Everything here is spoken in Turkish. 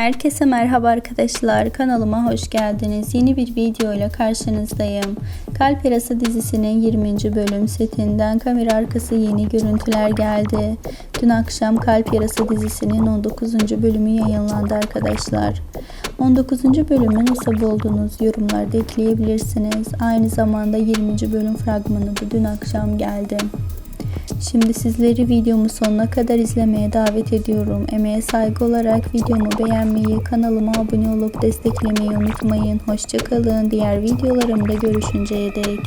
Herkese merhaba arkadaşlar. Kanalıma hoş geldiniz. Yeni bir video ile karşınızdayım. Kalp Yarası dizisinin 20. bölüm setinden kamera arkası yeni görüntüler geldi. Dün akşam Kalp Yarası dizisinin 19. bölümü yayınlandı arkadaşlar. 19. bölümü nasıl buldunuz? Yorumlarda ekleyebilirsiniz. Aynı zamanda 20. bölüm fragmanı da dün akşam geldi. Şimdi sizleri videomu sonuna kadar izlemeye davet ediyorum. Emeğe saygı olarak videomu beğenmeyi, kanalıma abone olup desteklemeyi unutmayın. Hoşçakalın. Diğer videolarımda görüşünceye dek.